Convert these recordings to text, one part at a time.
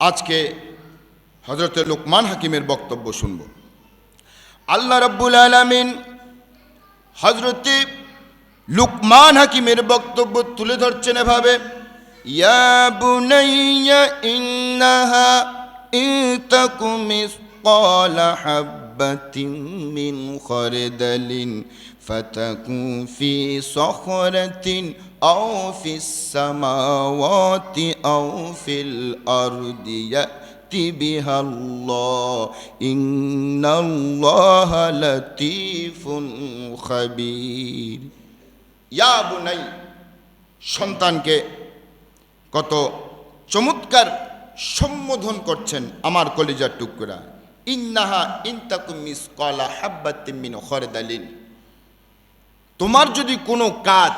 আজকে হজরত লুকমান হাকিমের বক্তব্য শুনব। আল্লাহ রব্বুল আলমিন হজরতে লুকমান হাকিমের বক্তব্য তুলে ধরছেন এভাবে ইয়াবুনাইয়া ইয়া বুনাইয়া ইন্নাহা ইতাকু মিসকাল হাব্বাতিন মিন খরদালিন فتكون في صخرة أو في السماوات أو في الأرض يأتي بها الله إن الله لطيف خبير ইয়া বুনাই সন্তানকে কত চমৎকার সম্বোধন করছেন আমার কলিজার টুকরা ইন্নাহা ইনতাকুম মিসকালা হাব্বাতিন মিন খরদালিন তোমার যদি কোনো কাজ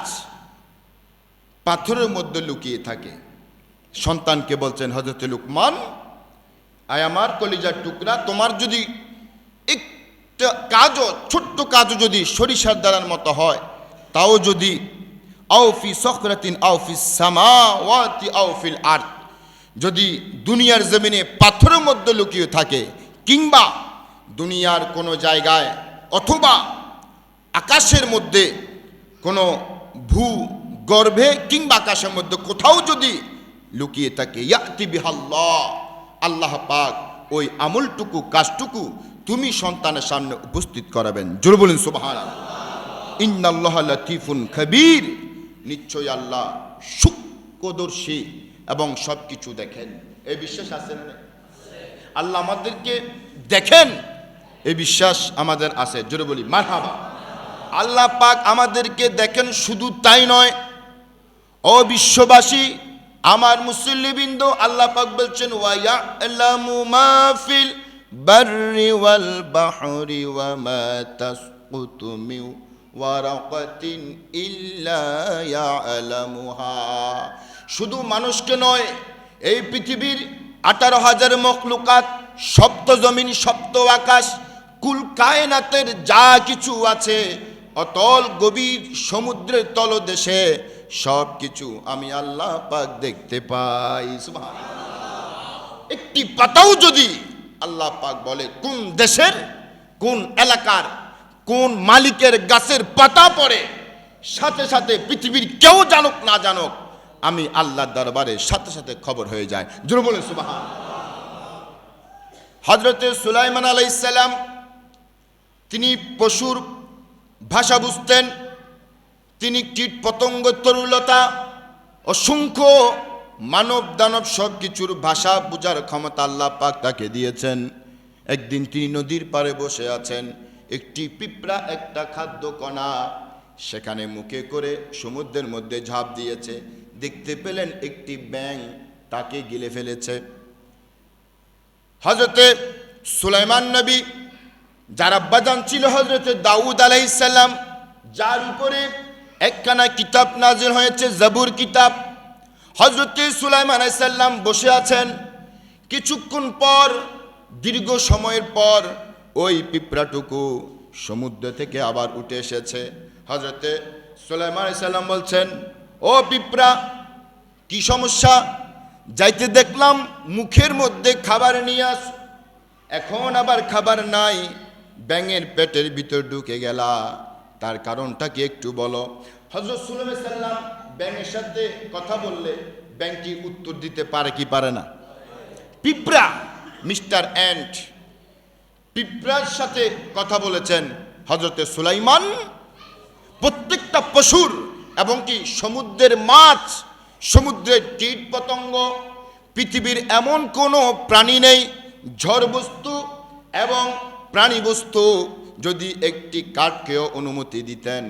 পাথরের মধ্যে লুকিয়ে থাকে, সন্তানকে বলছেন হজরত লুকমান, আয় আমার কলিজার টুকরা, তোমার যদি একটা কাজও, ছোট্ট কাজও যদি সরিষার দ্বারার মতো হয়, তাও যদি আউফি সখরাতিন আউফি সামাওয়াতি আউফিল আর্থ যদি দুনিয়ার জমিনে পাথরের মধ্যে লুকিয়ে থাকে, কিংবা দুনিয়ার কোনো জায়গায় অথবা আকাশের মধ্যে কোনো ভূ গর্ভে কিংবা আকাশের মধ্যে কোথাও যদি লুকিয়ে থাকে, ইয়াতি বিহাল্লাহ, আল্লাহ পাক ওই আমলটুকু, কাজটুকু তুমি সন্তানের সামনে উপস্থিত করাবেন। জোর বলেন সুবাহান ইন্নাল্লাহ লতিফুন খবির। নিশ্চয় আল্লাহ সূক্ষ্মদর্শী এবং সব কিছু দেখেন। এই বিশ্বাস আছে না আল্লাহ আমাদেরকে দেখেন এই বিশ্বাস আমাদের আছে। জোরে বলি, মারহাবা। আল্লাহ পাক আমাদেরকে দেখেন শুধু তাই নয়। ও বিশ্ববাসী, আমার মুসল্লিবৃন্দ, আল্লাহ পাক বলছেন শুধু মানুষকে নয়, এই পৃথিবীর আঠারো হাজার মখলুকাত, সপ্ত জমিন, সপ্ত আকাশ, কুল কায়নাতের যা কিছু আছে অতল গভীর সমুদ্রের তলদেশে সব কিছু আমি আল্লাহ পাক দেখতে পাই। একটি পাতাও যদি আল্লাহ পাক বলে, কোন দেশের, কোন এলাকার, কোন মালিকের গাছের পাতা পড়ে, সাথে সাথে পৃথিবীর কেউ জানুক না জানুক, আমি আল্লাহর দরবারে সাথে সাথে খবর হয়ে যায় জোরে বলে সুবাহান হজরতে সুলাইমান আলাইসাল্লাম তিনি পশুর ভাষা বুঝতেন। তিনি কীট পতঙ্গ, তরুলতা, অসংখ্য মানব দানব সব কিছুর ভাষা বোঝার ক্ষমতা আল্লাহ পাক তাকে দিয়েছেন। একদিন তিনি নদীর পাড়ে বসে আছেন, একটি পিঁপড়া, একটা খাদ্য কণা। সেখানে মুখে করে সমুদ্রের মধ্যে ঝাঁপ দিয়েছে। দেখতে পেলেন একটি ব্যাং তাকে গিলে ফেলেছে। হজরতে সুলাইমান নবী যার আব্বাজান ছিল হজরতে দাউদ আলাইসাল্লাম যার উপরে একখানা কিতাব নাজির হয়েছে, জবুর কিতাব। হজরতে সুলাইমান আলাইসাল্লাম বসে আছেন। কিছুক্ষণ পর, দীর্ঘ সময়ের পর, ওই পিঁপড়াটুকু সমুদ্র থেকে আবার উঠে এসেছে। হজরতে সুলাইমান আলাইসাল্লাম বলছেন, ও পিঁপড়া, কি সমস্যা? যাইতে দেখলাম মুখের মধ্যে খাবার নিয়ে আস, এখন আবার খাবার নাই। ব্যাঙের পেটের ভিতর ঢুকে গেলা। তার কারণটা কি একটু বলো। হজরত সুলমে সাল্লাম ব্যাঙের সাথে কথা বললে ব্যাংকটি উত্তর দিতে পারে কি পারে না? পিঁপড়া, মিস্টার অ্যান্ট পিঁপড়ার সাথে কথা বলেছেন হজরতে সুলাইমান। প্রত্যেকটা পশুর এবং কি সমুদ্রের মাছ, সমুদ্রের কীট পতঙ্গ, পৃথিবীর এমন কোনো প্রাণী নেই, ঝড় বস্তু এবং প্রাণী বস্তু যদি একটি কাঠকেও অনুমতি দিতেন,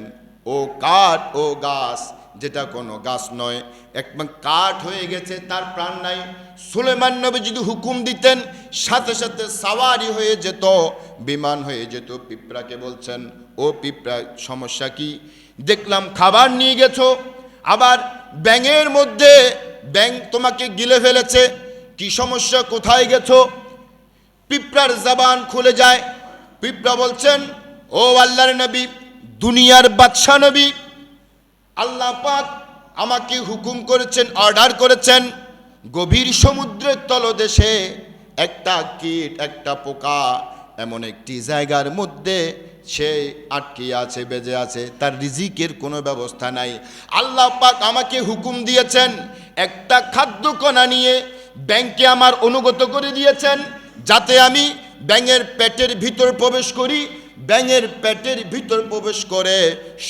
ও কাঠ ও গাছ, যেটা কোনো গাছ নয়, একবার কাঠ হয়ে গেছে, তার প্রাণ নাই। সুলেমান নবী যদি হুকুম দিতেন, সাথে সাথে সাওয়ারি হয়ে যেত, বিমান হয়ে যেত, পিঁপড়াকে বলছেন, ও পিঁপড়া, সমস্যা কি? দেখলাম, খাবার নিয়ে গেছো, আবার ব্যাঙের মধ্যে ব্যাং তোমাকে গিলে ফেলেছে, কি সমস্যা, কোথায় গেছো? পিঁপড়ার জবান খুলে যায়। পিঁপড়া বলছেন, ও আল্লাহর নবী, দুনিয়ার বাদশা নবী, আল্লাহ পাক আমাকে হুকুম করেছেন, অর্ডার করেছেন, গভীর সমুদ্রের তলদেশে একটা কীট, একটা পোকা, এমন একটি জায়গার মধ্যে সে আটকে আছে বেজে আছে, তার রিজিকের কোনো ব্যবস্থা নাই। আল্লাহ পাক আমাকে হুকুম দিয়েছেন, একটা খাদ্য কণা নিয়ে ব্যাংকে আমার অনুগত করে দিয়েছেন যাতে আমি ব্যাঙের পেটের ভিতর প্রবেশ করি, ব্যাঙের পেটের ভিতর প্রবেশ করে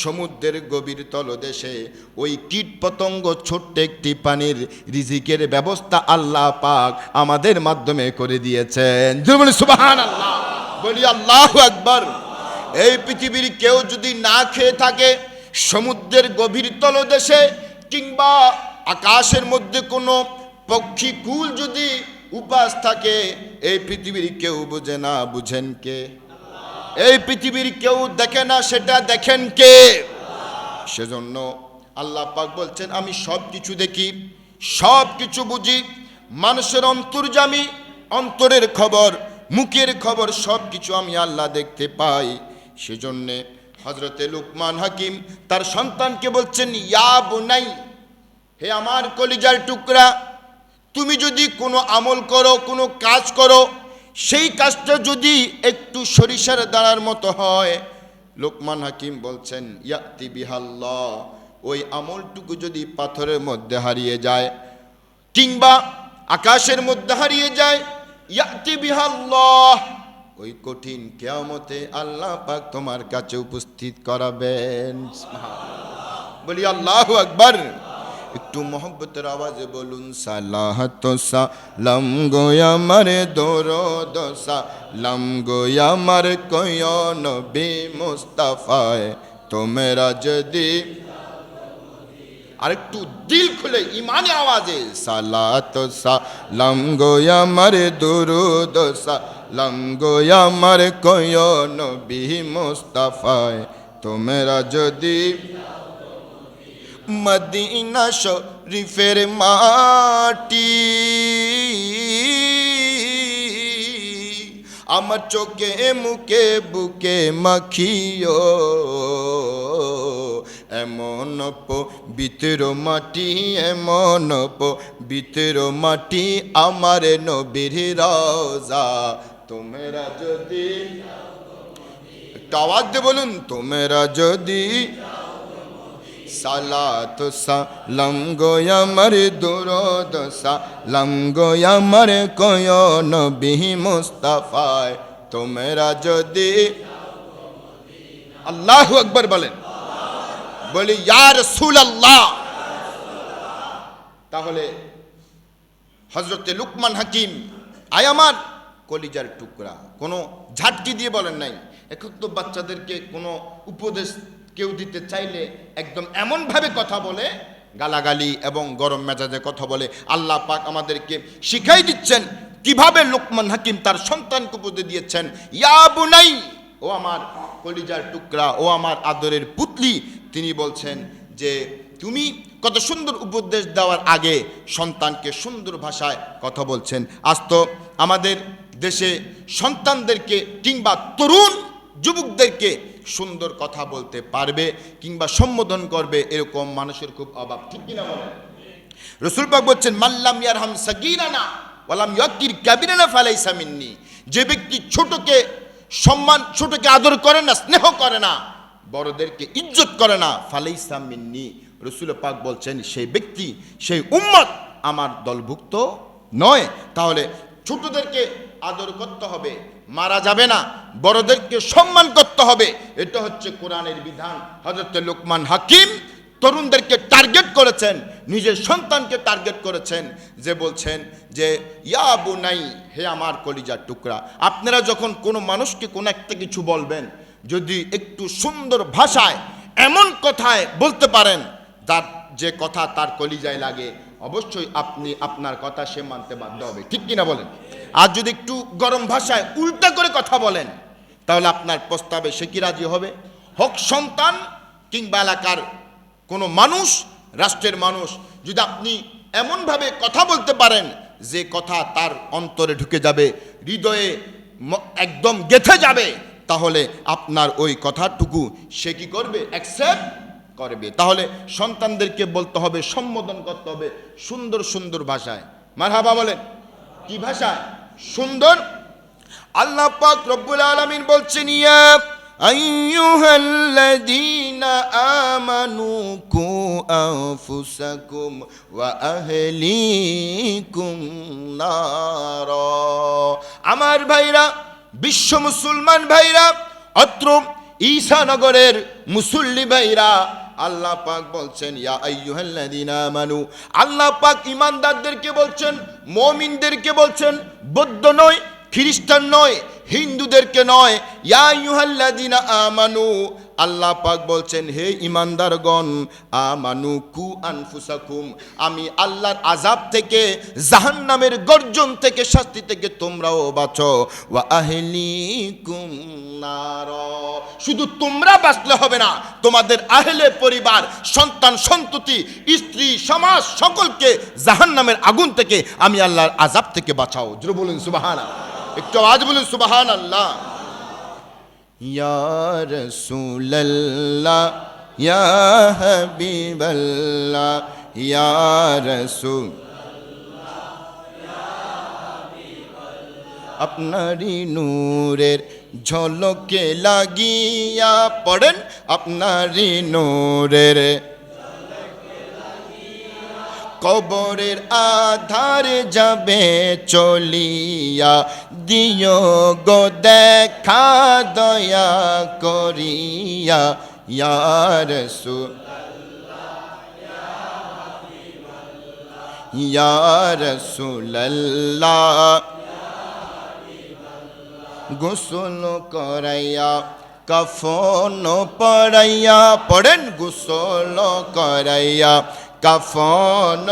সমুদ্রের গভীর তলদেশে ওই কীট পতঙ্গ ছোট্ট একটি পানির রিজিকের ব্যবস্থা আল্লাহ পাক আমাদের মাধ্যমে করে দিয়েছেন। সুবাহান আল্লাহ বলি, আল্লাহ একবার এই পৃথিবীর কেউ যদি না খেয়ে থাকে, সমুদ্রের গভীর তলদেশে কিংবা আকাশের মধ্যে কোনো পক্ষী কুল যদি উপাস থাকে, এই পৃথিবীর কেউ বুঝে না বুঝেন কে? এই পৃথিবীর কেউ দেখে না, সেটা দেখেন কে? সেজন্য আল্লাহ পাক বলছেন, আমি সব কিছু দেখি সব কিছু বুঝি, মানুষের অন্তর্জামী অন্তরের খবর, মুখের খবর সব কিছু আমি আল্লাহ দেখতে পাই। সেজন্যে হজরতে লুকমান হাকিম তার সন্তানকে বলছেন, ইয়া বুনাই, হে আমার কলিজার টুকরা তুমি যদি কোনো আমল করো, কোনো কাজ করো, সেই কাজটা যদি একটু সরিষার দাঁড়ার মতো হয়, লোকমান হাকিম বলছেন, ইয়াতি বিহাল্লাহ ওই আমলটুকু যদি পাথরের মধ্যে হারিয়ে যায়, কিংবা আকাশের মধ্যে হারিয়ে যায়, ইয়াতি বিহাল্লাহ ওই কঠিন কেয়ামতে আল্লাহ পাক তোমার কাছে উপস্থিত করাবেন। বলি, আল্লাহ আকবার। একটু মোহব্বতের আওয়াজে বলুন সালাহ তো সালাম গো আমার দরদ, সালাম গো আমার কয় নবী মুস্তাফায় তোমরা যদি আরেকটু দিল খুলে, ইমানে আওয়াজে সালাত সালাম গো আমার দুরুদ, সালাম গো আমার কয় নবী মুস্তাফায় তোমরা যদি মদিনা শরীফের মাটি। আমার চোখে, মুখে, বুকে মাখিও। এমন বিতর মাটি, এমন বিতর মাটি আমার নবীর রাজা তোমরা যদি দিয়ে বলুন, তোমরা যদি সালাত সালাম গো আমার দুরদ, সালাম গো আমার কয় নবী মুস্তাফায়, তোমরা যদি আল্লাহ আকবর বলেন, বলি ইয়ার সুল আল্লাহ তাহলে হজরতে লুকমান হাকিম, আয় আমার কলিজার টুকরা, কোনো ঝাটকি দিয়ে বলেন নাই। এখন তো বাচ্চাদেরকে কোনো উপদেশ কেউ দিতে চাইলে একদম এমনভাবে কথা বলে, গালাগালি এবং গরম মেজাজে কথা বলে। আল্লাহ পাক আমাদেরকে শিখাই দিচ্ছেন কীভাবে লোকমান হাকিম তার সন্তানকে উপদেশ দিয়েছেন। ইয়া বুনাই, ও আমার কলিজার টুকরা, ও আমার আদরের পুতলি, তিনি বলছেন যে, তুমি কত সুন্দর উপদেশ দেওয়ার আগে সন্তানকে সুন্দর ভাষায় কথা বলছেন। আজ তো আমাদের দেশে সন্তানদেরকে কিংবা তরুণ যুবকদেরকে সুন্দর কথা বলতে পারবে কিংবা সম্বোধন করবে এরকম মানুষের খুব অভাব, ঠিক কিনা বলেন? রসুল পাক বলছেন মাল্লাম ইয়ারহাম সাগিরানা ওয়ালাম ইয়াকির কাবিরানা ফালাইসা মিন্নি। যে ব্যক্তি ছোটকে সম্মান, ছোটকে আদর করে না, স্নেহ করে না, বড়দেরকে ইজ্জত করে না, ফালাইসা মিন্নি। রসুল পাক বলছেন, সেই ব্যক্তি, সেই উম্মত আমার দলভুক্ত নয়। তাহলে ছোটদেরকে আদর করতে হবে, মারা যাবে না, বড়দেরকে সম্মান করতে হবে। এটা হচ্ছে কোরআনের বিধান। হজরত লোকমান হাকিম তরুণদেরকে টার্গেট করেছেন, নিজের সন্তানকে টার্গেট করেছেন, যে বলছেন যে, ইয়া বুনাই, হে আমার কলিজার টুকরা। আপনারা যখন কোনো মানুষকে কোনো একটা কিছু বলবেন, যদি একটু সুন্দর ভাষায়, এমন কথায় বলতে পারেন, তার যে কথা তার কলিজায় লাগে, অবশ্যই আপনি আপনার কথা সে মানতে বাধ্য হবে। ঠিক কিনা বলেন? আর যদি একটু গরম ভাষায় উল্টা করে কথা বলেন তাহলে আপনার প্রস্তাবে সে কি রাজি হবে? হোক সন্তান কিংবা এলাকার কোনো মানুষ, রাষ্ট্রের মানুষ, যদি আপনি এমনভাবে কথা বলতে পারেন যে কথা তার অন্তরে ঢুকে যাবে, হৃদয়ে একদম গেথে যাবে, তাহলে আপনার ওই কথাটুকু সে কি করবে? অ্যাকসেপ্ট করবে। তাহলে সন্তানদেরকে বলতে হবে, সম্বোধন করতে হবে সুন্দর সুন্দর ভাষায়। মারহাবা বলেন। কি ভাষা সুন্দর আল্লাহ পাক রব্বুল আলামিন বলছেন, ইয়া আমার ভাইরা, বিশ্ব মুসলমান ভাইরা, অত্র ঈশানগরের মুসল্লি ভাইরা, আল্লাহ পাক বলছেন, ইয়া আইয়ুহাল্লাযীনা আমানু। আল্লাহ পাক ইমানদারদেরকে বলছেন, মুমিনদেরকে বলছেন, বৌদ্ধ নয় খ্রিস্টান নয়, হিন্দুদেরকে নয়। ইয়া আমানু, আল্লাহ পাক বলছেন, হে ইমানদারগণ, আমানু কু আনফুসাকুম, আমি আল্লাহর আজাব থেকে, জাহান্নামের গর্জন থেকে, শাস্তি থেকে তোমরাও বাঁচো। নার। শুধু তোমরা বাঁচলে হবে না, তোমাদের আহলে পরিবার, সন্তান, সন্ততি, স্ত্রী, সমাজ, সকলকে জাহান্নামের আগুন থেকে আমি আল্লাহর আজাব থেকে বাঁচাও। জোরে বলুন সুবহানা একটু আওয়াজ বলুন সুবহান আল্লাহ ইয়া রাসূলাল্লাহ, ইয়া হাবিবাল্লাহ, ইয়া রাসূল। আপনারই নূরের ঝলকে লাগিয়া পড়েন, আপনারই নূরের কবরের আধারে যাবে চলিয়া। দিও গো দেখা দয়া করিয়া। ইয়ার সু ইয়ার সুল্লাহ গোসল করাইয়া, কফন পড়াইয়া, পড়েন গোসল করাইয়া। কফন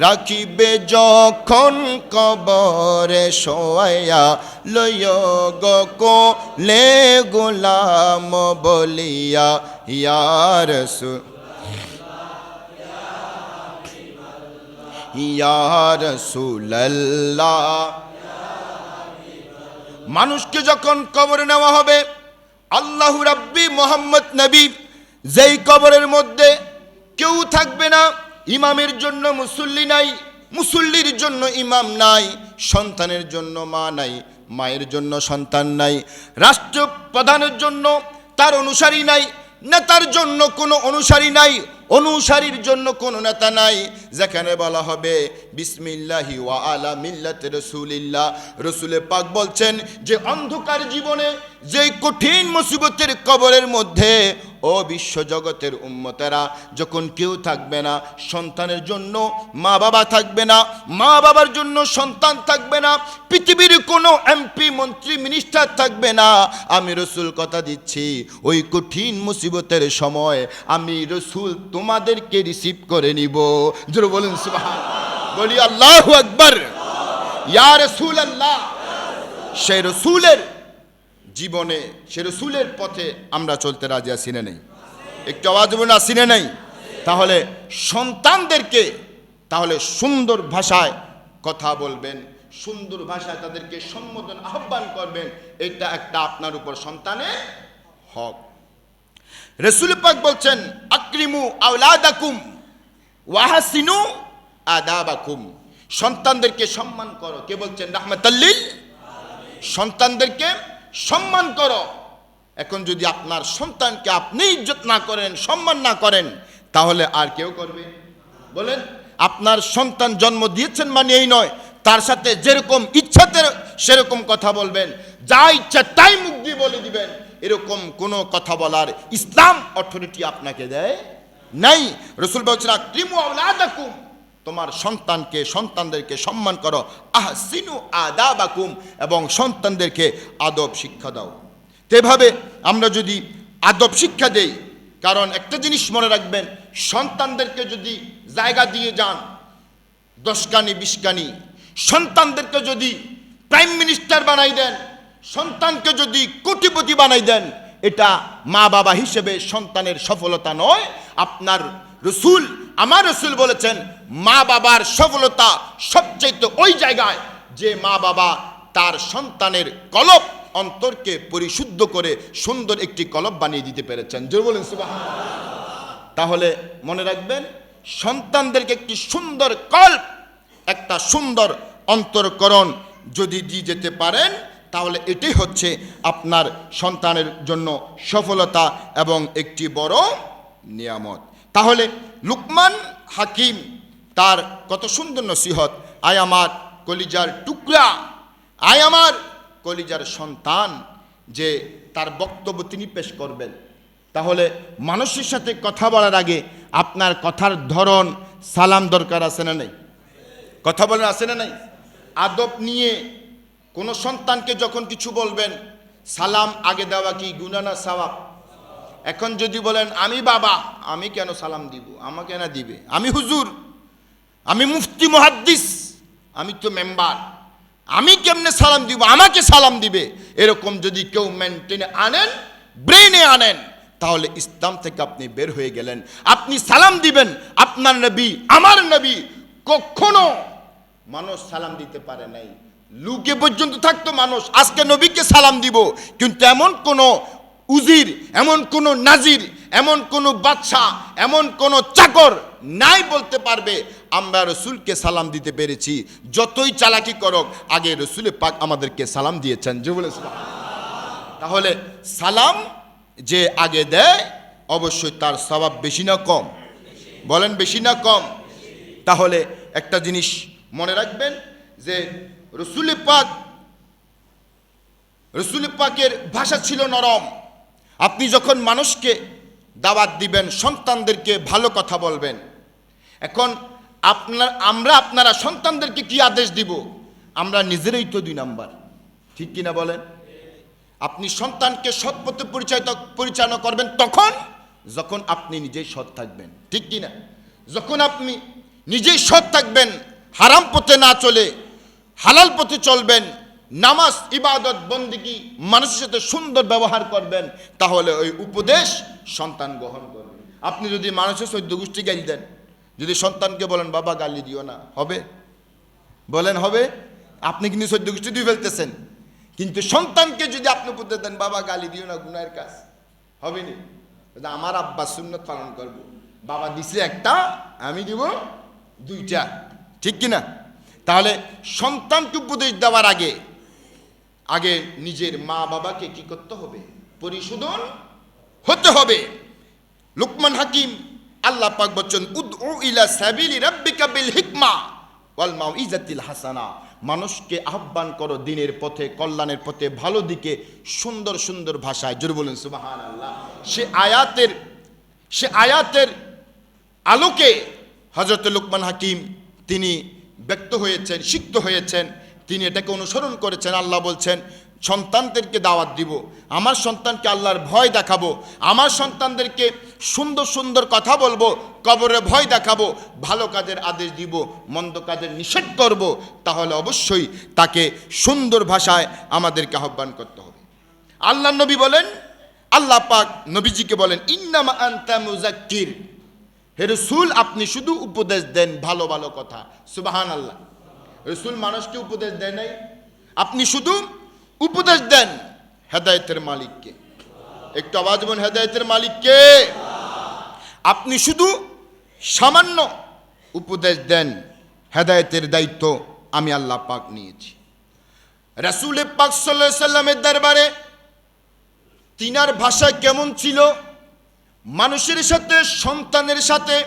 রাখিবে যখন কবরে শোয়াইয়া লয় গো লে গোলাম বলিয়া ইয়ার সু ইয়ার সুল্লাহ মানুষকে যখন কবরে নেওয়া হবে, আল্লাহ রাব্বি মোহাম্মদ নবী যেই কবরের মধ্যে কেউ থাকবে না, ইমামের জন্য মুসল্লি নাই, মুসল্লির জন্য ইমাম নাই, সন্তানের জন্য মা নাই, মায়ের জন্য সন্তান নাই, রাষ্ট্রপ্রধানের জন্য তার অনুসারী নাই, নেতার জন্য কোনো অনুসারী নাই অনুসারীর জন্য কোনো নেতা নাই, যেখানে বলা হবে, বিসমিল্লাহি ওয়া আলা মিল্লাতে রসুলিল্লাহ। রসুলে পাক বলছেন যে, অন্ধকার জীবনে যে কঠিন মুসিবতের কবরের মধ্যে ও বিশ্ব জগতের উম্মতেরা যখন কেউ থাকবে না, সন্তানের জন্য মা বাবা থাকবে না মা বাবার জন্য সন্তান থাকবে না, পৃথিবীর কোনো এমপি, মন্ত্রী, মিনিস্টার থাকবে না, আমি রসুল কথা দিচ্ছি, ওই কঠিন মুসিবতের সময় আমি রসুল তোমাদেরকে রিসিভ করে নিব। জোর বলুন সুবহান বলি, আল্লাহ আকবার। ইয়া রসুল আল্লাহ সেই রসুলের জীবনে সে রসুলের পথে আমরা চলতে রাজি আছি না নেই। একটু আওয়াজ বলুন আসি না নেই? তাহলে সন্তানদেরকে তাহলে সুন্দর ভাষায় কথা বলবেন, সুন্দর ভাষায় তাদেরকে সম্বোধন, আহ্বান করবেন, এটা একটা আপনার উপর সন্তানের হক। রসুল পাক বলছেন, আক্রিমু আউলাদাকুম ওয়াহাসিনু আদাবাকুম। সন্তানদেরকে সম্মান করো। কে বলছেন? রাহমাতাল্লিল সন্তানদেরকে সম্মান করো। এখন যদি আপনার সন্তানকে আপনি ইজ্জত না করেন, সম্মান না করেন, তাহলে আর কেউ করবে? বলেন, আপনার সন্তান জন্ম দিয়েছেন মানে এই নয়। তার সাথে যেরকম ইচ্ছাতে সেরকম কথা বলবেন। যা ইচ্ছা তাই মুখ দিয়ে বলে দিবেন। এরকম কোনো কথা বলার ইসলাম অথরিটি আপনাকে দেয় নাই। রসুল বলছেন ক্রিমু আউলাদাকুম তোমার সন্তানকে, সন্তানদেরকে সম্মান করো। আহ আহসিনু আদাবাকুম, এবং সন্তানদেরকে আদব শিক্ষা দাও। তো এভাবে আমরা যদি আদব শিক্ষা দেই, কারণ একটা জিনিস মনে রাখবেন, সন্তানদেরকে যদি জায়গা দিয়ে যান দশকানি বিশকানি সন্তানদেরকে যদি প্রাইম মিনিস্টার বানাই দেন সন্তানকে যদি কোটিপতি বানাই দেন, এটা মা বাবা হিসেবে সন্তানের সফলতা নয়। আপনার রসুল, আমার রসুল বলেছেন, মা বাবার সফলতা সবচেয়ে ওই জায়গায় যে মা বাবা তার সন্তানের কলব অন্তরকে পরিশুদ্ধ করে সুন্দর একটি কলব বানিয়ে দিতে পেরেছেন। জোর বলেন তাহলে মনে রাখবেন, সন্তানদেরকে একটি সুন্দর কল্প একটা সুন্দর অন্তরকরণ যদি দিয়ে যেতে পারেন তাহলে এটাই হচ্ছে আপনার সন্তানের জন্য সফলতা এবং একটি বড় নিয়ামত। তাহলে লুকমান হাকিম তার কত সুন্দর নসিহত, আয় আমার কলিজার টুকরা, আয় আমার কলিজার সন্তান যে তার বক্তব্য তিনি পেশ করবেন। তাহলে মানুষের সাথে কথা বলার আগে আপনার কথার ধরন সালাম দরকার আছে না নেই? কথা বলার আছে না নাই? আদব নিয়ে কোনো সন্তানকে যখন কিছু বলবেন, সালাম, আগে দেওয়া কি? গুনা না সওয়াব? এখন যদি বলেন, আমি বাবা, আমি কেন সালাম দিব? আমাকে না দিবে? আমি হুজুর, আমি মুফতি, মুহাদ্দিস, আমি তো মেম্বার, আমি কেমনে সালাম দিব? আমাকে সালাম দিবে? এরকম যদি কেউ মেনটেনে আনেন ব্রেনে আনেন, তাহলে ইসলাম থেকে আপনি বের হয়ে গেলেন। আপনি সালাম দিবেন, আপনার নবী, আমার নবী, কখনো মানুষ সালাম দিতে পারে নাই। লুকে পর্যন্ত থাকতো মানুষ। আজকে নবীকে সালাম দিব, কিন্তু এমন কোনো উজির, এমন কোন নাজির, এমন কোন বাদশা এমন কোন চাকর নাই বলতে পারবে। আমরা রসুলকে সালাম দিতে পেরেছি। যতই চালাকি করক, আগে রসুলে পাক আমাদেরকে সালাম দিয়েছেন। যে বলে তাহলে সালাম যে আগে দেয়, অবশ্যই তার স্বভাব বেশি না কম। বলেন বেশি না কম। তাহলে একটা জিনিস মনে রাখবেন যে রসুলে পাক, রসুল পাকের ভাষা ছিল নরম। আপনি যখন মানুষকে দাওয়াত দিবেন, সন্তানদেরকে ভালো কথা বলবেন, এখন আপনার, আমরা আপনারা সন্তানদেরকে কি আদেশ দিব? আমরা নিজেরাই তো দুই নাম্বার। ঠিক কিনা বলেন? আপনি সন্তানকে সৎ পথে পরিচালিত পরিচালনা করবেন তখন, যখন আপনি নিজেই সৎ থাকবেন। ঠিক কিনা? যখন আপনি নিজেই সৎ থাকবেন হারাম পথে না চলে হালাল পথে চলবেন, নামাজ, ইবাদত, বন্দিগি, মানুষের সাথে সুন্দর ব্যবহার করবেন, তাহলে ওই উপদেশ সন্তান গ্রহণ করবে। আপনি যদি মানুষের সদ্য গোষ্ঠী গালি দেন, যদি সন্তানকে বলেন, বাবা, গালি দিও না। হবে? বলেন, হবে? আপনি কিন্তু সদ্য গোষ্ঠী দিয়ে ফেলতেছেন। কিন্তু সন্তানকে যদি আপনি উপদেশ দেন, বাবা, গালি দিও না গুনায়ের কাজ। হবে নি? আমার আব্বা সুন্নত পালন করব। বাবা দিছে একটা, আমি দিব দুইটা। ঠিক কিনা? তাহলে সন্তানকে উপদেশ দেওয়ার আগে আগে নিজের মা বাবাকে কি করতে হবে? পরিশোধন হতে হবে। লুকমান হাকিম, আল্লাহ পাক বলছেন, উদউ ইলা সাবিলি রাব্বিকা বিল হিকমা ওয়াল মাউইজাতিল হাসানা। মানুষকে আহ্বান করো দিনের পথে, কল্যাণের পথে, ভালো দিকে, সুন্দর সুন্দর ভাষায়। জোর বলুন, সুবহানাল্লাহ। সে আয়াতের সে আয়াতের আলোকে হজরত লুকমান হাকিম, তিনি ব্যক্ত হয়েছেন, সিক্ত হয়েছেন, তিনি এটাকে অনুসরণ করেছেন, আল্লাহ বলছেন, সন্তানদেরকে দাওয়াত দিব, আমার সন্তানকে আল্লাহর ভয় দেখাবো, আমার সন্তানদেরকে সুন্দর সুন্দর কথা বলব, কবরে ভয় দেখাবো, ভালো কাজের আদেশ দিব, মন্দ কাজের নিষেধ করব, তাহলে অবশ্যই তাকে সুন্দর ভাষায় আমাদেরকে আহ্বান করতে হবে। আল্লাহ নবী বলেন, আল্লাহ পাক নবীজিকে বলেন, ইন্নামা আনতা মুজাক্কির। রসুল, আপনি শুধু উপদেশ দেন, ভালো ভালো কথা। সুবাহান আল্লাহ রসুল মানুষকে উপদেশ দেয় নাই। আপনি শুধু উপদেশ দেন হেদায়তের মালিককে। একটু আওয়াজ বলুন, হেদায়েতের মালিককে। আপনি শুধু সামান্য উপদেশ দেন, হেদায়েতের দায়িত্ব আমি আল্লাহ পাক নিয়েছি। রাসুল পাক সাল্লাহ সাল্লামের দরবারে তিনার ভাষা কেমন ছিল? মানুষের সাথে, সন্তানের সাথে,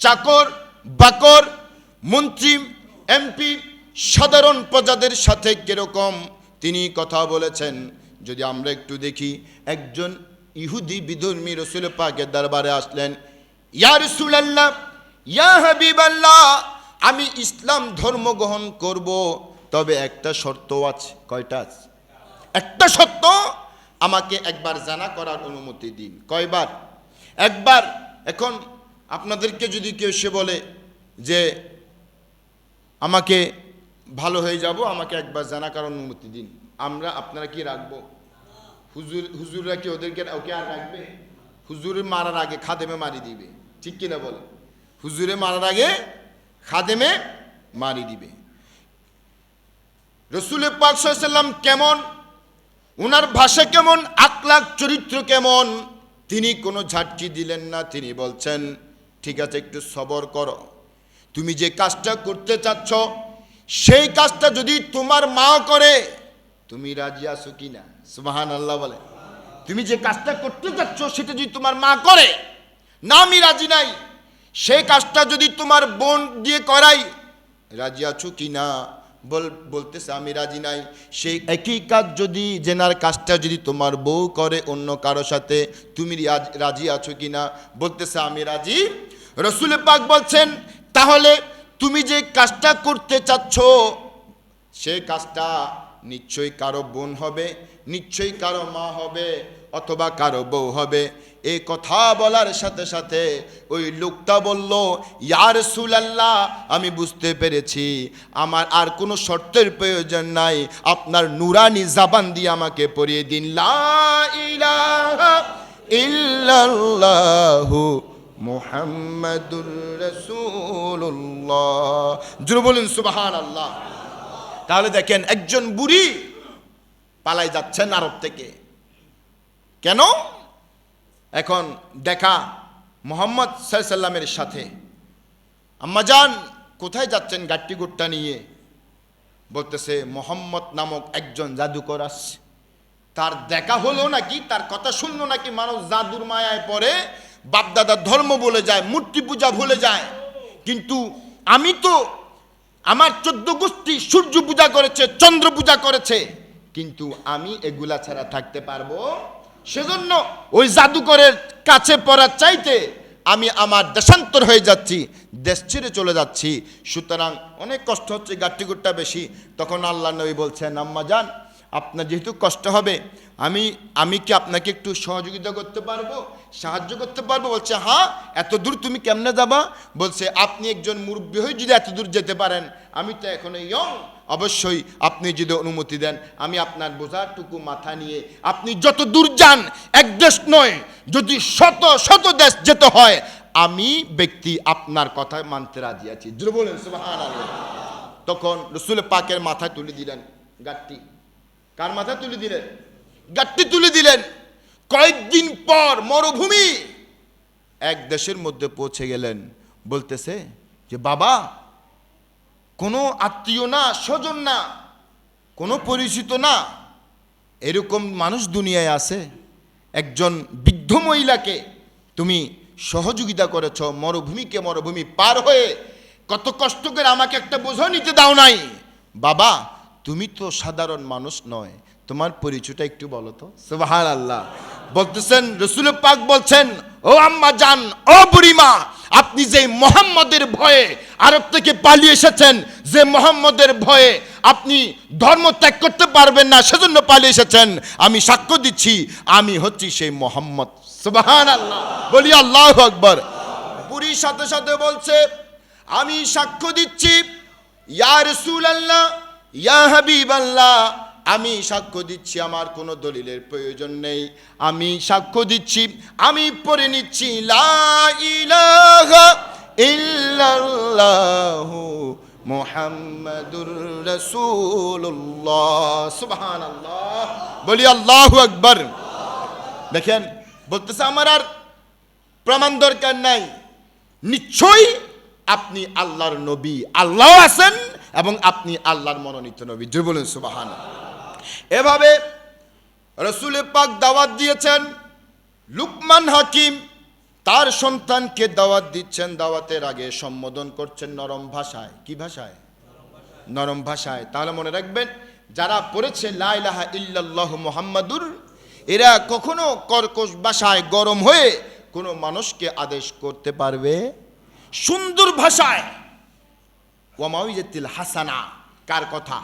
চাকর, বাকর, মন্ত্রী, এমপি, সাধারণ প্রজাদের সাথে কীরকম তিনি কথা বলেছেন। যদি আমরা একটু দেখি, একজন ইহুদি বিধর্মী রসুল পাকের দরবারে আসলেন, ইয়া রসুল আল্লাহ ইয়া হাবিব আল্লাহ আমি ইসলাম ধর্ম গ্রহণ করব, তবে একটা শর্ত আছে। কয়টা আছে? একটা শর্ত, আমাকে একবার জানা করার অনুমতি দিন। কয়বার? একবার এখন আপনাদেরকে যদি কেউ সে বলে যে আমাকে ভালো হয়ে যাব, আমাকে একবার জানা করার অনুমতি দিন। আমরা, আপনারা কি রাখব? হুজুর, হুজুররা কি ওদেরকে, ওকে আর রাখবে? হুজুরে মারার আগে খাদেমে মারি দিবে। ঠিক কিনা বলে? হুজুরে মারার আগে খাদেমে মারি দিবে। রসুল পাক সাল্লাম কেমন? ওনার ভাষা কেমন? আকলাক চরিত্র কেমন? তিনি কোনো ঝাটকি দিলেন না, তিনি বলছেন, ঠিক আছে, একটু সবর করো। তুমি যে কাজটা করতে চাচ্ছ, সেই কাজটা যদি তোমার মা করে, তুমি রাজি আছো কি না? সুবাহান আল্লাহ বলে। তুমি যে কাজটা করতে চাচ্ছ, সেটা যদি তোমার মা করে, না আমি রাজি নাই, সেই কাজটা যদি তোমার বোন দিয়ে করাই, রাজি আছো কি না? বল, বলতেছে, আমি রাজি নাই। সেই একই কাজ যদি জেনার কাজটা যদি তোমার বউ করে অন্য কারও সাথে, তুমি রাজি আছো কি না বলতেছে, আমি রাজি। রসুল পাক বলছেন, তাহলে তুমি যে কাজটা করতে চাচ্ছ, সে কাজটা নিশ্চয়ই কারও বোন হবে, নিশ্চয়ই কারও মা হবে, অথবা কারও বউ হবে। এই কথা বলার সাথে সাথে ওই লোকটা বলল ইয়ার সুলাল্লাহ আমি বুঝতে পেরেছি। আমার আর কোনো শর্তের প্রয়োজন নাই। আপনার নুরানি জাবান দিয়ে আমাকে পড়িয়ে দিন। ইল্লাল্লাহু মুহাম্মাদুর রাসূলুল্লাহ। জুড়ে বলুন, সুবহানাল্লাহ। তাহলে দেখেন একজন বুড়ি পালাই যাচ্ছেন আরব থেকে। কেন? এখন দেখা মোহাম্মদ সাল্লামের সাথে। আম্মাজান কোথায় যাচ্ছেন গাট্টি গুট্টা নিয়ে? বলতেছে, মোহাম্মদ নামক একজন জাদুকর আসছে তার দেখা হলো নাকি, তার কথা শুনলো নাকি, মানুষ জাদুর মায়ায় পড়ে, বাপদাদার ধর্ম বলে যায়, মূর্তি পূজা ভুলে যায়। কিন্তু আমি তো আমার চোদ্দ গোষ্ঠী সূর্য পূজা করেছে, চন্দ্র পূজা করেছে। কিন্তু আমি এগুলা ছাড়া থাকতে পারব। সেজন্য ওই জাদুকরের কাছে পড়ার চাইতে আমি আমার দেশান্তর হয়ে যাচ্ছি, দেশ ছেড়ে চলে যাচ্ছি। সুতরাং অনেক কষ্ট হচ্ছে গাট্টিগুট্টা বেশি। তখন আল্লাহ নবী বলছেন, আম্মা যান আপনার যেহেতু কষ্ট হবে, আমি আমি কি আপনাকে একটু সহযোগিতা করতে পারব? সাহায্য করতে পারব? বলছে হ্যাঁ এত দূর তুমি কেমনে যাবা? বলছে, আপনি একজন মুরব্বী হয়ে যদি এত দূর যেতে পারেন, আমি তো এখনও ইয়ং অবশ্যই আপনি যদি অনুমতি দেন, আমি আপনার বোঝারটুকু মাথা নিয়ে, আপনি যত দূর যান, এক দেশ নয়, যদি শত শত দেশ যেতে হয়, আমি ব্যক্তি আপনার কথা মানতে রাজি আছি। বলেন তখন রসুল পাকের মাথায় তুলে দিলেন গাটটি। কার মাথা তুলে দিলেন? গাটটি তুলে দিলেন। কয়েকদিন পর মরুভূমি এক দেশের মধ্যে পৌঁছে গেলেন। বলতেছে যে, বাবা, কোনো আত্মীয় না, স্বজন না, কোনো পরিচিত না, এরকম মানুষ দুনিয়ায় আছে। একজন বৃদ্ধ মহিলাকে তুমি সহযোগিতা করেছ, মরুভূমিকে মরুভূমি পার হয়ে কত কষ্ট করে আমাকে একটা বোঝা নিতে দাও নাই। বাবা তুমি তো সাধারণ মানুষ নয়। তোমার পরিচয়টা একটু বলো তো। সুবাহান আল্লাহ বলতেছেন, রসুল পাক বলছেন, ও আম্মা জান, ও বুড়িমা আপনি যে মোহাম্মদের ভয়ে আরব থেকে পালিয়ে এসেছেন, যে মোহাম্মদের ভয়ে আপনি ধর্ম ত্যাগ করতে পারবেন না, সেজন্য পালিয়ে এসেছেন, আমি সাক্ষ্য দিচ্ছি, আমি হচ্ছি সেই মোহাম্মদ। সুবাহান আল্লাহ বলি আল্লাহ আকবর। বুড়ির সাথে সাথে বলছে, আমি সাক্ষ্য দিচ্ছি, ইয়া রসুল আল্লাহ ইয়া হাবিব আল্লাহ আমি সাক্ষ্য দিচ্ছি, আমার কোনো দলিলের প্রয়োজন নেই। আমি সাক্ষ্য দিচ্ছি, আমি পড়ে নিচ্ছি রাসূলুল্লাহ। সুবহানাল্লাহ। বলি আল্লাহ আকবার। দেখেন, বলতেছে, আমার আর প্রমাণ দরকার নাই। নিশ্চয়ই আপনি আল্লাহর নবী। আল্লাহ আছেন। এবং আপনি আল্লাহর মনোনীত নবী। যে বলেন সুবাহান এভাবে রসুল পাক দাওয়াত দিয়েছেন, লুকমান হাকিম তার সন্তানকে দাওয়াত দিচ্ছেন, দাওয়াতের আগে সম্বোধন করছেন নরম ভাষায়। কি ভাষায়? নরম ভাষায়। তাহলে মনে রাখবেন, যারা পড়েছে লাইলাহা ইল্লাল্লাহ মোহাম্মদুর, এরা কখনো কর্কশ ভাষায় গরম হয়ে কোনো মানুষকে আদেশ করতে পারবে? সুন্দর ভাষায়। ওয়ামাউজাতিল হাসানা, কার কথা?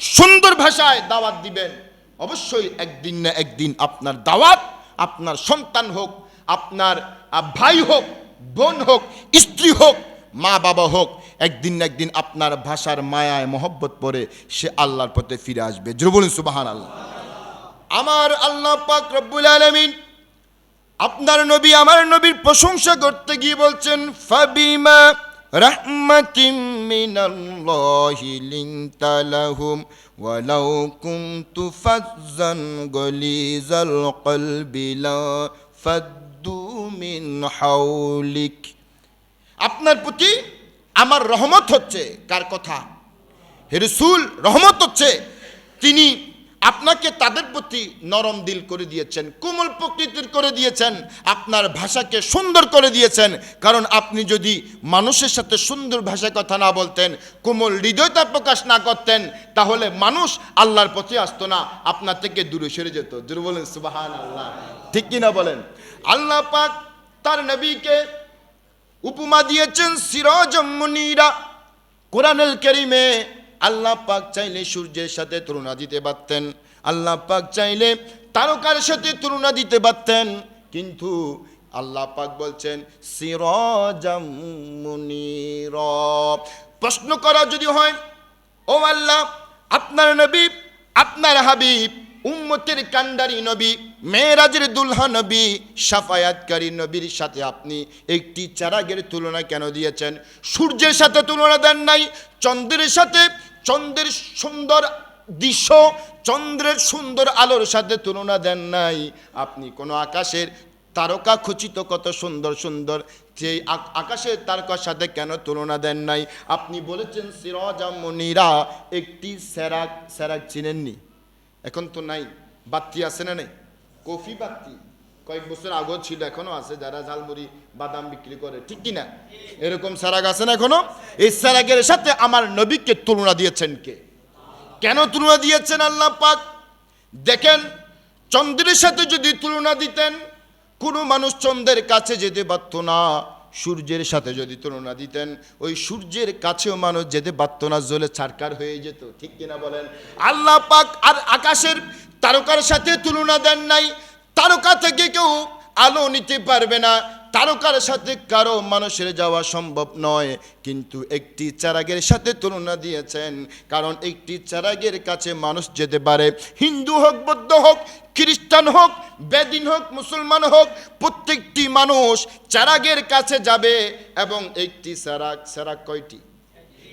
সুন্দর ভাষায় দাওয়াত দিবেন। অবশ্যই একদিন না একদিন আপনার দাওয়াত, আপনার সন্তান হোক, আপনার ভাই হোক, বোন হোক, স্ত্রী হোক, মা বাবা হোক, একদিন না একদিন আপনার ভাষার মায়ায় মহব্বত পরে সে আল্লাহর পথে ফিরে আসবে। জোর বলুন সুবাহান আল্লাহ আমার আল্লাহ পাক রব্বুল আলামিন আপনার নবী, আমার নবীর প্রশংসা করতে গিয়ে বলছেন, ফাবিমা রাহমাতিম মিনাল্লাহি লিনতা লাহুম ওয়ালাউ কুনতু ফাজ্জান গলিজাল কলবি লা ফাদ্দু মিন হাওলিক আপনার প্রতি আমার রহমত হচ্ছে। কার কথা? হে রসুল, রহমত হচ্ছে। তিনি আপনাকে তাদের প্রতি নরম দিল করে দিয়েছেন, কোমল প্রকৃতির করে দিয়েছেন, আপনার ভাষাকে সুন্দর করে দিয়েছেন। কারণ আপনি যদি মানুষের সাথে সুন্দর ভাষায় কথা না বলতেন, কোমল হৃদয়তা প্রকাশ না করতেন, তাহলে মানুষ আল্লাহর পথে আসতো না, আপনার থেকে দূরে সরে যেত। দূরে বলেন সুবাহান আল্লাহ ঠিক কিনা বলেন? আল্লাহ পাক তার নবীকে উপমা দিয়েছেন সিরাজ মুনিরা, কোরআনুল করিমে আল্লাহ পাক চাইলে সূর্যের সাথে তুলনা দিতে পারতেন। আল্লাহ পাক চাইলে তারকার সাথে তুলনা দিতে পারতেন। কিন্তু আল্লাহ পাক বলছেন, সিরাজাম মুনিরা। প্রশ্ন করা যদি হয়, ও আল্লাহ, আপনার নবী, আপনার হাবিব, উম্মতের কান্ডারি নবী, মেয়েরাজের দুলহা নবী, সাফায়াতকারী নবীর সাথে আপনি একটি চারাগের তুলনা কেন দিয়েছেন? সূর্যের সাথে তুলনা দেন নাই, চন্দ্রের সাথে চন্দ্রের সুন্দর দৃশ্য, চন্দ্রের সুন্দর আলোর সাথে তুলনা দেন নাই। আপনি কোনো আকাশের তারকা খচিত কত সুন্দর সুন্দর সেই আকাশের তারকার সাথে কেন তুলনা দেন নাই? আপনি বলেছেন সিরাজা মনিরা একটি স্যারাক স্যারাক চিনেননি এখন তো নাই। বাত্তি আছে না নেই? কফি বাত্তি। কয়েক বছর আগেও ছিল, এখনও আছে, যারা ঝালমুড়ি, বাদাম বিক্রি করে, ঠিক কি না এরকম স্যারাক আছে না এখনও? এই স্যারাকের সাথে আমার নবীকে তুলনা দিয়েছেন কে? কেন তুলনা দিয়েছেন আল্লাহ পাক? দেখেন, চন্দ্রের সাথে যদি তুলনা দিতেন, কোনো মানুষ চন্দ্রের কাছে যেতে পারতো না, সূর্যের সাথে যদি তুলনা দিতেন, ওই সূর্যের কাছেও মানুষ যেতে পারতো না, জলে ছারকার হয়ে যেত, ঠিক কিনা বলেন? আল্লাহ পাক আর আকাশের তারকার সাথে তুলনা দেন নাই তারকা থেকে কেউ আলো নিতে পারবে না। তারকার সাথে কারও মানুষের যাওয়া সম্ভব নয়। কিন্তু একটি চারাগের সাথে তুলনা দিয়েছেন। কারণ একটি চারাগের কাছে মানুষ যেতে পারে। হিন্দু হোক, বৌদ্ধ হোক, খ্রিস্টান হোক, বেদিন হোক, মুসলমান হোক, প্রত্যেকটি মানুষ চারাগের কাছে যাবে এবং একটি চারাগ চারাগ কয়টি?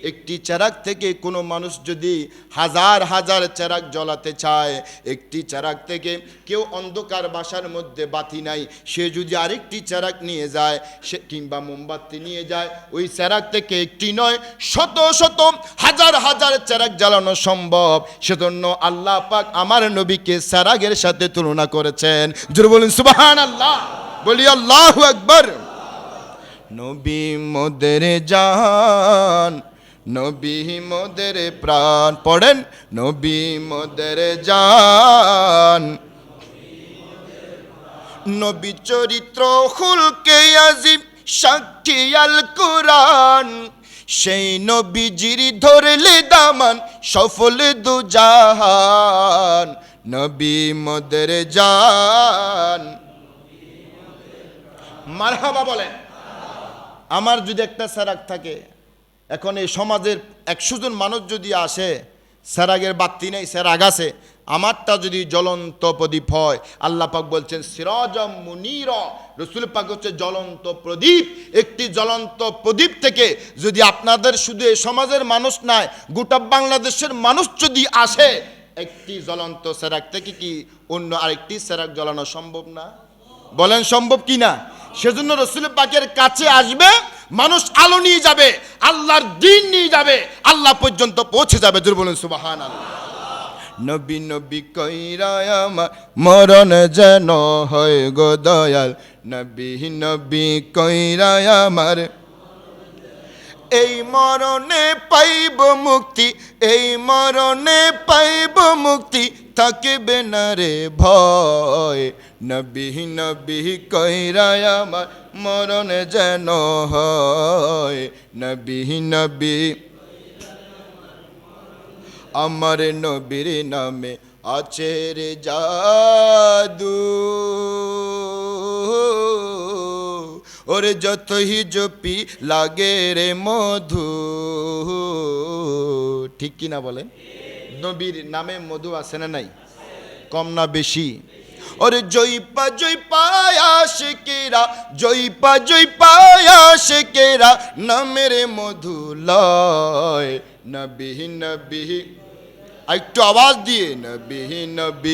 একটি চারাক থেকে কোনো মানুষ যদি হাজার হাজার চারাক জ্বলাতে চায়, একটি চারাক থেকে কেউ অন্ধকার বাসার মধ্যে বাতি নাই, সে যদি আরেকটি চারাক নিয়ে যায়, সে কিংবা মোমবাতি নিয়ে যায়, ওই চারাক থেকে একটি নয়, শত শত হাজার হাজার চারাক জ্বালানো সম্ভব। সেজন্য আল্লাহ পাক আমার নবীকে চারাগের সাথে তুলনা করেছেন। জোরে বলুন সুবাহান আল্লাহ বলি, আল্লাহ আকবর। নবী মোদের জান নবী মোদের প্রাণ, পড়েন নবী মোদের জান। নবী চরিত্র হুলকে আজিম, সাক্ষী আল কোরআন। সেই নবীজির ধরলে দামান, সফল দু জাহান নবী মোদের জান। মারহাবা বলেন। আমার যদি একটা স্যারাক থাকে এখন এই সমাজের একশো জন মানুষ যদি আসে স্যারাগের বাত্তি নেই স্যারাগ আছে, আমারটা যদি জ্বলন্ত প্রদীপ হয়, আল্লাহ পাক বলছেন সিরাজ মুনির। রসুল পাক হচ্ছে জ্বলন্ত প্রদীপ। একটি জ্বলন্ত প্রদীপ থেকে যদি আপনাদের শুধু এই সমাজের মানুষ নয় গোটা বাংলাদেশের মানুষ যদি আসে, একটি জ্বলন্ত স্যারাক থেকে কি অন্য আরেকটি স্যারাক জ্বলানো সম্ভব না? বলেন সম্ভব কি না? সেজন্য রসুল পাকের কাছে আসবে মানুষ আলো নিয়ে যাবে, আল্লাহর দিন নিয়ে যাবে, আল্লাহ পর্যন্ত পৌঁছে যাবে। জোর বলুন সুবাহান নবী নবী কইরায় মরণ যেন হয় গো দয়াল। নবী নবী কইরায় এই মরণে পাইব মুক্তি, এই মরণে পাইব মুক্তি থাকবে না রে ভয়। নবী নবী কইরায় আমার মরণ যেন হয়। নবী নবী আমার নবীর নামে আছে রে জাদু। ওরে যতই জপি লাগে রে মধু। ঠিক কি না বলেন? নবীর নামে মধু আছে না নাই? কম না বেশি? ওরে জয়পা জয় পা জয়পা জয়পা আশেকেরা, নামের মধু লয়। নবী নবী একটু আওয়াজ দিয়ে, নবী নবী